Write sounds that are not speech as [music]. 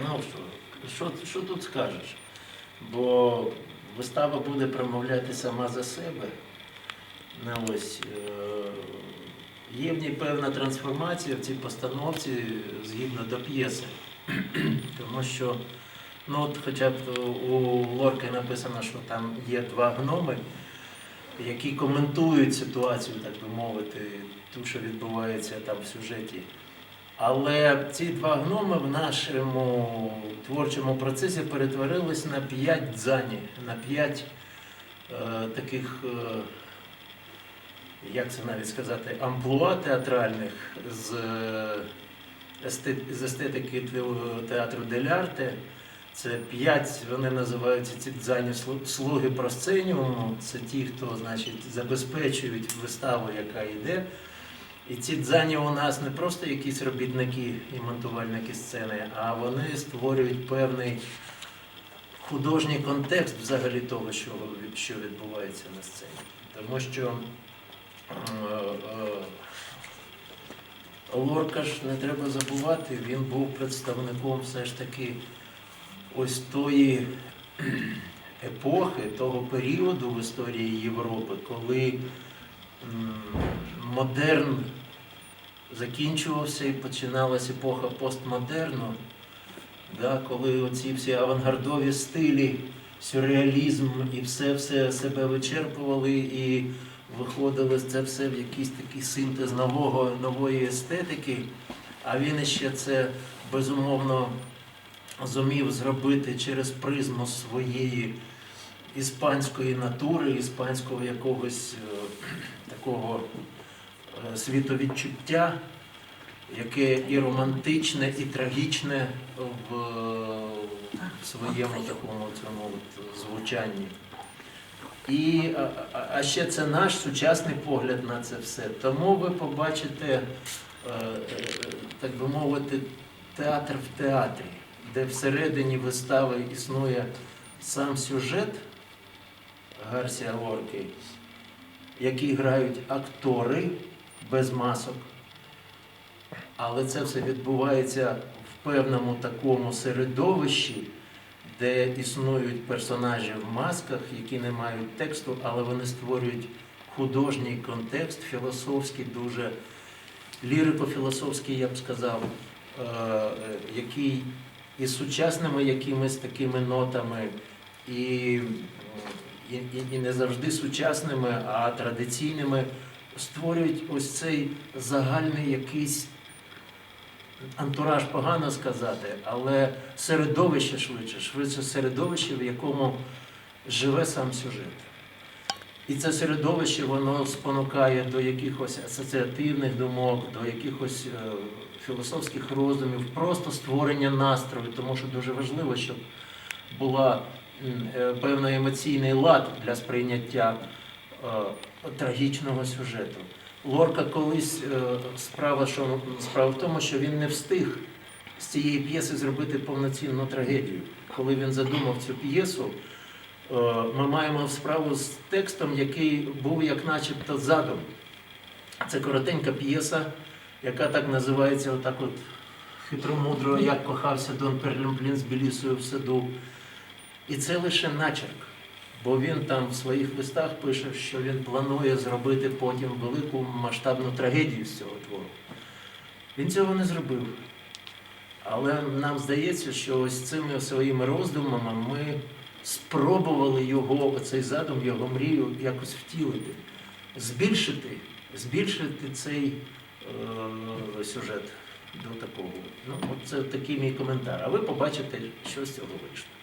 Ну що, що, тут скажеш? Бо вистава буде промовляти сама за себе. Ну, ось, е, є в ній певна трансформація в цій постановці згідно до п'єси. [clears throat] Тому що, ну от хоча б у Лорки написано, що там є два гноми, які коментують ситуацію, так би мовити, ту, що відбувається там в сюжеті. Але ці два гноми в нашому творчому процесі перетворились на п'ять дзані, на п'ять е, таких, е, як це навіть сказати, амплуа театральних з, з естетики театру Дель Арте. Це п'ять, вони називаються ці дзані слу- слуги просценіуму. Це ті, хто значить, забезпечують виставу, яка йде. І ці дзані у нас не просто якісь робітники і монтувальники сцени, а вони створюють певний художній контекст взагалі того, що, відбувається на сцені. Тому що е, е, Лорка ж не треба забувати, він був представником все ж таки ось тої епохи, того періоду в історії Європи, коли модерн закінчувався і починалася епоха постмодерну, да, коли оці всі авангардові стилі, сюрреалізм і все, все себе вичерпували і виходили це все в якийсь такий синтез нового, нової естетики, а він ще це безумовно зумів зробити через призму своєї іспанської натури, іспанського якогось е, такого світовідчуття, яке і романтичне, і трагічне в, в своєму такому цьому от звучанні. І, а, ще це наш сучасний погляд на це все. Тому ви побачите, е, е, так би мовити, театр в театрі, де всередині вистави існує сам сюжет Гарсія Лорки, які грають актори без масок. Але це все відбувається в певному такому середовищі, де існують персонажі в масках, які не мають тексту, але вони створюють художній контекст, філософський, дуже лірико-філософський, я б сказав, е, який із сучасними якимись такими нотами, і, і, і не завжди сучасними, а традиційними, створюють ось цей загальний якийсь антураж погано сказати, але середовище швидше, швидше середовище, в якому живе сам сюжет. І це середовище воно спонукає до якихось асоціативних думок, до якихось е, філософських роздумів, просто створення настрою, тому що дуже важливо, щоб була е, певний емоційний лад для сприйняття трагічного сюжету. Лорка колись е, справа, що справа в тому, що він не встиг з цієї п'єси зробити повноцінну трагедію. Коли він задумав цю п'єсу, е, ми маємо справу з текстом, який був як начебто задум. Це коротенька п'єса, яка так називається, отак от хитромудро, як кохався Дон Перлімплін з Білісою в саду. І це лише начерк. Бо він там в своїх листах пише, що він планує зробити потім велику масштабну трагедію з цього твору. Він цього не зробив. Але нам здається, що ось цими своїми роздумами ми спробували його, оцей задум, його мрію якось втілити, збільшити, збільшити цей е, сюжет до такого. Ну, це такий мій коментар. А ви побачите, що з цього вийшло.